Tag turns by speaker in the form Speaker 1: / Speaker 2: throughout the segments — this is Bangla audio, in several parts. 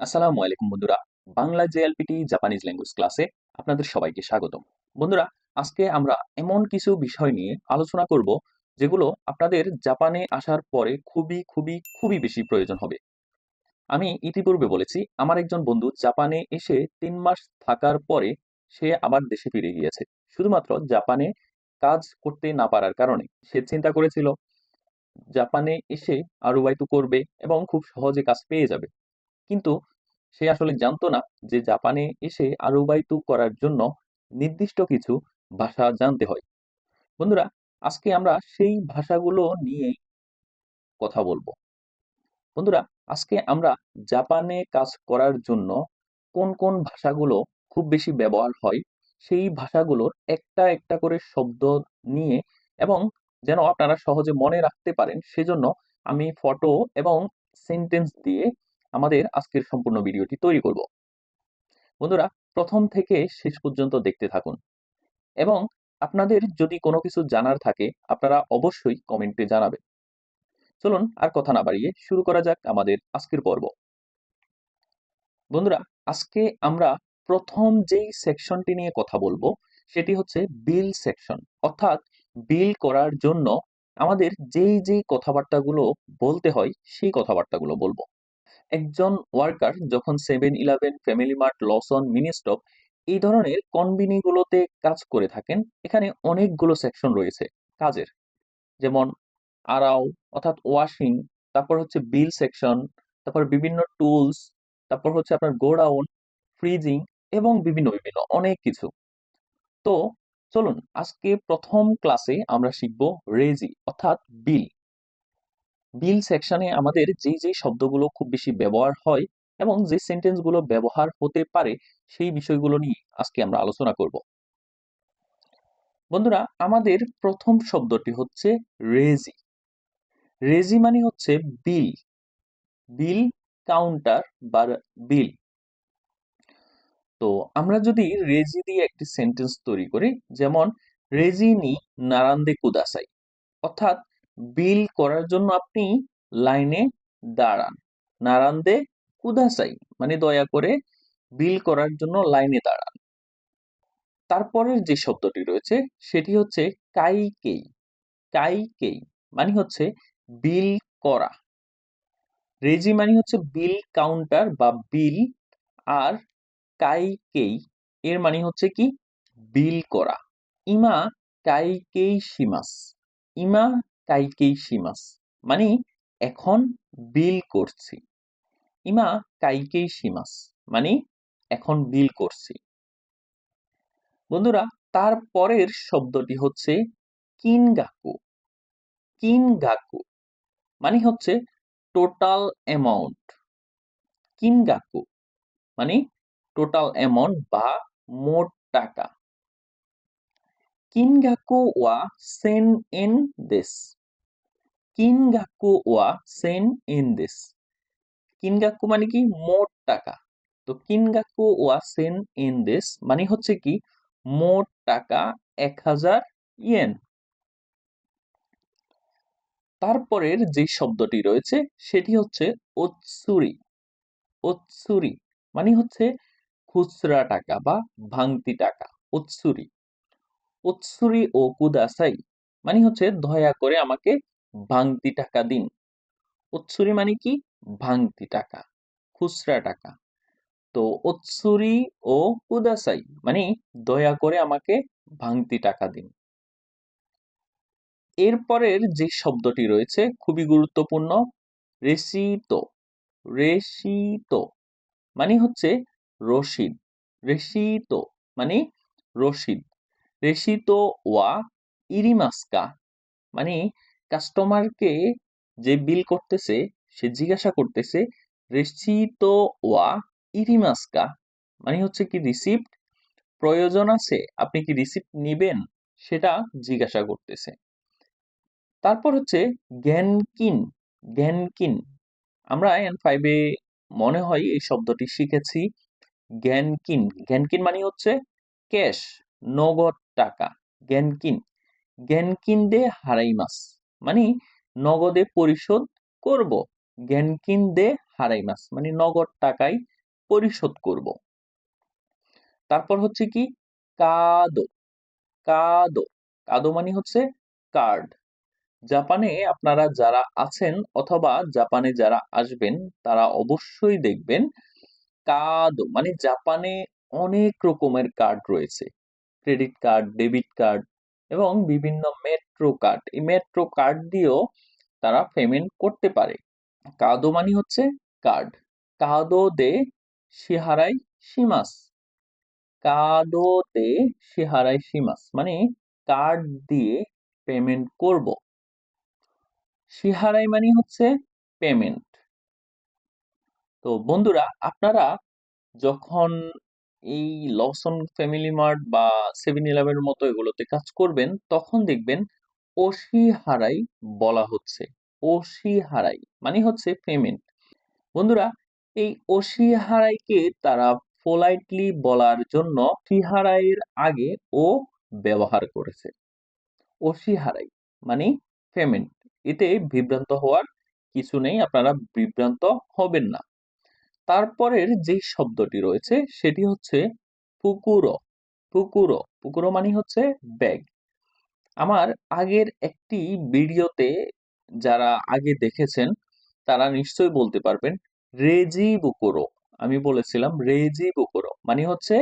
Speaker 1: আসসালামু আলাইকুম বন্ধুরা। বাংলা জেএলপিটি জাপানিজ ল্যাঙ্গুয়েজ ক্লাসে আপনাদের সবাইকে স্বাগতম। বন্ধুরা, আজকে আমরা এমন কিছু বিষয় নিয়ে আলোচনা করব যেগুলো আপনাদের জাপানে আসার পরে খুবই খুবই খুবই বেশি প্রয়োজন হবে। আমি ইতিপূর্বে বলেছি, আমার একজন বন্ধু জাপানে এসে তিন মাস থাকার পরে সে আবার দেশে ফিরে গিয়েছে। শুধুমাত্র জাপানে কাজ করতে না পারার কারণে সে চিন্তা করেছিল জাপানে এসে আরুবাইতু করবে এবং খুব সহজে কাজ পেয়ে যাবে। কিন্তু সে আসলে জানতো না যে জাপানে এসে আরুবাইতু করার জন্য নির্দিষ্ট কিছু ভাষা জানতে হয়। বন্ধুরা, আজকে আমরা সেই ভাষাগুলো নিয়েই কথা বলব। বন্ধুরা, আজকে আমরা জাপানে কাজ করার জন্য কোন কোন ভাষাগুলো খুব বেশি ব্যবহার হয়, সেই ভাষাগুলোর একটা একটা করে শব্দ নিয়ে এবং যেন আপনারা সহজে মনে রাখতে পারেন, সেজন্য আমি ফটো এবং সেন্টেন্স দিয়ে আমাদের আজকের সম্পূর্ণ ভিডিওটি তৈরি করব। বন্ধুরা, প্রথম থেকে শেষ পর্যন্ত দেখতে থাকুন। এবং আপনাদের যদি কোনো কিছু জানার থাকে, আপনারা অবশ্যই কমেন্টে জানাবেন। চলুন, আর কথা না বাড়িয়ে শুরু করা যাক আমাদের আজকের পর্ব। বন্ধুরা, আজকে আমরা প্রথম যেই সেকশনটি নিয়ে কথা বলব, সেটি হচ্ছে বিল সেকশন অর্থাৎ বিল করার জন্য আমাদের যেই যেই কথাবার্তাগুলো বলতে হয়, সেই কথাবার্তাগুলো বলব। একজন ওয়ার্কার যখন seven eleven Family Mart Lawson Ministop এই ধরনের কনভিনিগুলোতে কাজ করে থাকেন, এখানে অনেকগুলো সেকশন রয়েছে কাজের। যেমন আরাও অর্থাৎ ওয়াশিং তারপর হচ্ছে বিল সেকশন তারপর বিভিন্ন টুলস তারপর হচ্ছে আপনার গোডাউন ফ্রিজিং এবং বিভিন্ন বিভিন্ন অনেক কিছু। তো চলুন, আজকে প্রথম ক্লাসে আমরা শিখব রেজি অর্থাৎ বিল বিল সেকশনে আমাদের যেই যেই শব্দগুলো খুব বেশি ব্যবহার হয় এবং যে সেন্টেন্সগুলো ব্যবহার হতে পারে সেই বিষয়গুলো নিয়ে আজকে আমরা আলোচনা করব। বন্ধুরা, আমাদের প্রথম শব্দটি হচ্ছে রেজি। রেজি মানে হচ্ছে বিল। বিল কাউন্টার বা বিল। তো আমরা যদি রেজি দিয়ে একটি সেন্টেন্স তৈরি করি, যেমন রেজি নি নারান্দে কুদাসাই। অর্থাৎ বিল করার জন্য আপনি লাইনে দাঁড়ান। নারান্দে কুদাসাই মানে দয়া করে বিল করার জন্য লাইনে দাঁড়ান। তারপরের যে শব্দটি রয়েছে, সেটি হচ্ছে কাইকেই কাইকেই মানে হচ্ছে বিল করা। রেজি মানে হচ্ছে বিল কাউন্টার বা বিল, আর কাইকেই এর মানে হচ্ছে কি? বিল করা। ইমা কাইকেই শিমাস। ইমা কাইকেই শিমাস মানে এখন বিল করছি। ইমা কাইকেই শিমাস মানে এখন বিল করছি। বন্ধুরা, তারপরের শব্দটি হচ্ছে কিনগাকু। কিনগাকু মানে হচ্ছে টোটাল অ্যামাউন্ট কিনগাকু মানে টোটাল অ্যামাউন্ট বা মোট টাকা। কিনগাকু ওয়া সেন ইন দিস কিনগাকু ওয়া সেন ইন দিস কিনগাকু মানে কি মোট টাকা তো কিনগাকু ওয়া সেন ইন দিস মানে হচ্ছে কি মোট টাকা এক হাজার ইয়েন তারপরের যে শব্দটি রয়েছে সেটি হচ্ছে ওৎসুরি ওৎসুরি মানে হচ্ছে খুচরা টাকা বা ভাঙতি টাকা ওৎসুরি ওৎসুরি ও কুদাসাই মানে হচ্ছে দয়া করে আমাকে ভাঙতি টাকা দিন। ওৎসুরি মানে কি? ভাঙতি টাকা, খুচরা টাকা। তো ওৎসুরি ও কুদাসাই মানে দয়া করে আমাকে ভাঙতি টাকা দিন। এরপরের যে শব্দটি রয়েছে, খুবই গুরুত্বপূর্ণ, রেসিত। রেশিত মানে হচ্ছে রশিদ রেশিত মানে রশিদ রেশিত ওয়া ইরিমাস্কা। মানে কাস্টমারকে যে বিল করতেছে, সে জিজ্ঞাসা করতেছে রেশিত ওয়া ইরিমাস্কা? মানে হচ্ছে কি রিসিপ্ট প্রয়োজন আছে, আপনি কি রিসিপ্ট নিবেন? সেটা জিজ্ঞাসা করতেছে। তারপর হচ্ছে জ্ঞানকিন জ্ঞানকিন আমরা এন ফাইভে মনে হয় এই শব্দটি শিখেছি। জ্ঞানকিন জ্ঞানকিন মানে হচ্ছে ক্যাশ, নগদ টাকা। জ্ঞানকিন জ্ঞানকিন দে হারাইমাস মানে নগদে পরিশোধ করব। জ্ঞানকিন দে হারাইমাস মানে নগদ টাকায় পরিশোধ করব। তারপর হচ্ছে কি? কাদো। কাদো। কাদো মানে হচ্ছে কার্ড। জাপানে আপনারা যারা আছেন অথবা জাপানে যারা আসবেন, তারা অবশ্যই দেখবেন কাদো। মানে জাপানে অনেক রকমের কার্ড রয়েছে। ক্রেডিট কার্ড, ডেবিট কার্ড এবং বিভিন্ন মেট্রো কার্ড। এই মেট্রো কার্ড দিয়েও তারা পেমেন্ট করতে পারে। কাদো মানে হচ্ছে কার্ড। কাদো দে শিহারাই শিমাস কাদো দে শিহারাই শিমাস মানে কার্ড দিয়ে পেমেন্ট করব। শিহারাই মানে হচ্ছে পেমেন্ট। তো বন্ধুরা, আপনারা যখন এই লসন ফ্যামিলি মার্ট বা সেভেন ইলেভেনের মতো এগুলোতে কাজ করবেন, তখন দেখবেন অসিহারাই বলা হচ্ছে। অসিহারাই মানে হচ্ছে পেমেন্ট বন্ধুরা, এই অসিহারাইকে তারা পোলাইটলি বলার জন্য সিহারাইয়ের আগে ও ব্যবহার করেছে। অসিহারাই মানে পেমেন্ট এতে বিভ্রান্ত হওয়ার কিছু নেই, আপনারা বিভ্রান্ত হবেন না। তারপরের যে শব্দটি রয়েছে সেটি হচ্ছে পুকুরো। পুকুরো পুকুরো মানে হচ্ছে ব্যাগ। আমার আগের একটি ভিডিওতে যারা আগে দেখেছেন, তারা নিশ্চয়ই বলতে পারবেন, রেজি বুকুরো আমি বলেছিলাম, রেজি বুকুরো মানে হচ্ছে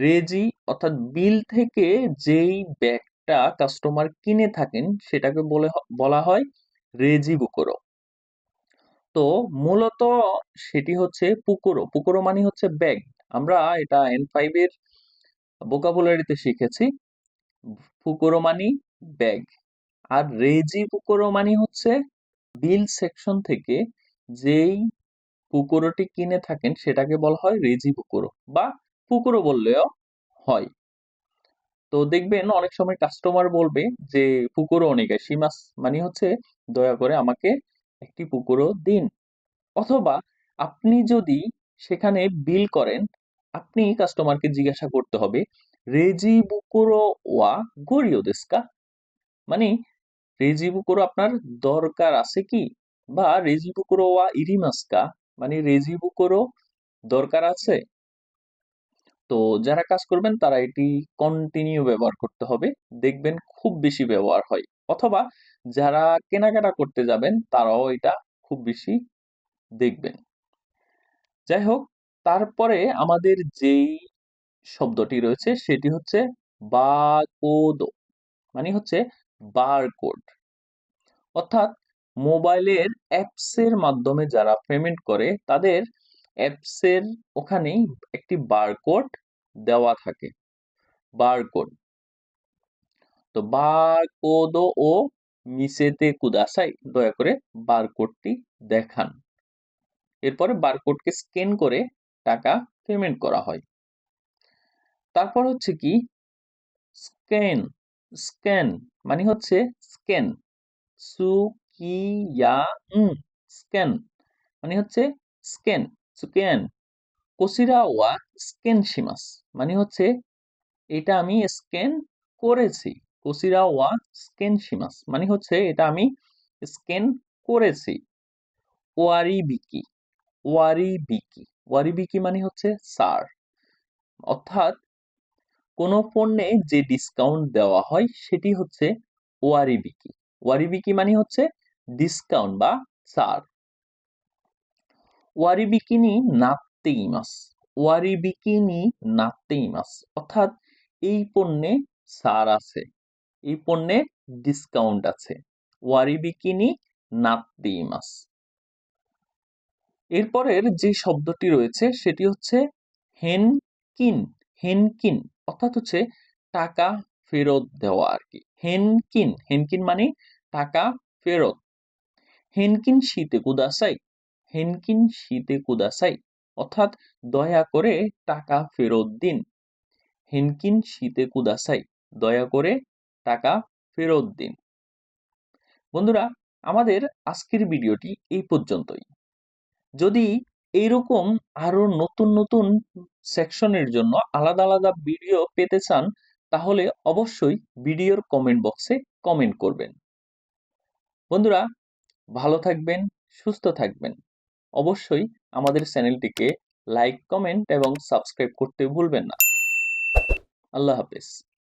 Speaker 1: রেজি অর্থাৎ বিল থেকে যেই ব্যাগটা কাস্টমার কিনে থাকেন, সেটাকে বলে বলা হয় রেজি বুকুরো তো মূলত সেটি হচ্ছে পুকুরো। পুকুরো মানে হচ্ছে ব্যাগ। আমরা এটা এন ফাইভ এর ভোকাবুলারিতে শিখেছি। পুকুরো মানি ব্যাগ। আর রেজি পুকুরো মানি হচ্ছে বিল সেকশন থেকে যেই পুকুরোটি কিনে থাকেন সেটাকে বলা হয় রেজি পুকুরো বা পুকুরো বললেও হয়। তো দেখবেন অনেক সময় কাস্টমার বলবে যে, পুকুরো অনেক। সীমাস মানে হচ্ছে দয়া করে আমাকে একটি পুকুরও দিন। অথবা আপনি যদি সেখানে বিল করেন, আপনি কাস্টমারকে জিজ্ঞাসা করতে হবে, রেজি বুকুরো ওয়া গড়িও দেস্কা? মানে রেজি বুকুরো আপনার দরকার আছে কি? বা, রেজি বুকুরো ওয়া ইরিমাস্কা? মানে রেজি বুকুরো দরকার আছে? তো, যারা কাজ করবেন, তারা এটি কন্টিনিউ ব্যবহার করতে হবে। দেখবেন খুব বেশি ব্যবহার হয়। অথবা যারা কেনাকাটা করতে যাবেন, তারাও এটা খুব বেশি দেখবেন। যাই হোক, তারপরে আমাদের যেই শব্দটি রয়েছে, সেটি হচ্ছে বারকোড মানে হচ্ছে বারকোড। অর্থাৎ মোবাইলের অ্যাপসের মাধ্যমে যারা পেমেন্ট করে, তাদের অ্যাপসের ওখানেই একটি বারকোড দেওয়া থাকে। বারকোড। তো বারকোড ও মিসেতে কুদাসাই, দয়া করে বারকোডটি দেখান। এরপরে বারকোডকে স্ক্যান করে টাকা পেমেন্ট করা হয়। তারপর হচ্ছে কি? স্ক্যান স্ক্যান মানে হচ্ছে স্ক্যান। সু ইয়া স্ক্যান মানে হচ্ছে স্ক্যান স্ক্যান। কোসিরা ওয়া স্ক্যান শিমাস মানে হচ্ছে এটা আমি স্ক্যান করেছি। কোসিরা ওয়া স্ক্যান শিমাস মানে হচ্ছে এটা আমি স্ক্যান করেছি। ওয়ারি বিকি ওয়ারিবিকি ওয়ারিবিকি মানে হচ্ছে সার। অর্থাৎ কোনো পণ্যে যে ডিসকাউন্ট দেওয়া হয় সেটি হচ্ছে ওয়ারিবিকি। ওয়ারিবিকি মানে হচ্ছে ডিসকাউন্ট বা সার। ওয়ারিবিকিনি নাত্তে ইমাস ওয়ারিবিকিনি নাত্তে ইমাস অর্থাৎ এই পণ্যে সার আছে। এই পণ্যে ডিসকাউন্ট আছে। ওয়ারিবিকিনি নাত্তে ইমাস এরপরের যে শব্দটি রয়েছে, সেটি হচ্ছে হেন হেনকিন হেনকিন অর্থাৎ হচ্ছে টাকা ফেরত দেওয়া আর কি হেনকিন হেনকিন মানে টাকা ফেরত। হেনকিন শীতে কুদাসাই, হেনকিন শীতে কুদাসাই অর্থাৎ দয়া করে টাকা ফেরত দিন। হেনকিন শীতে কুদাসাই, দয়া করে টাকা ফেরত দিন। বন্ধুরা, আমাদের আজকের ভিডিওটি এই পর্যন্তই। যদি এইরকম আরও নতুন নতুন সেকশনের জন্য আলাদা আলাদা ভিডিও পেতে চান, তাহলে অবশ্যই ভিডিওর কমেন্ট বক্সে কমেন্ট করবেন। বন্ধুরা, ভালো থাকবেন, সুস্থ থাকবেন। অবশ্যই আমাদের চ্যানেলটিকে লাইক, কমেন্ট এবং সাবস্ক্রাইব করতে ভুলবেন না। আল্লাহ হাফেজ।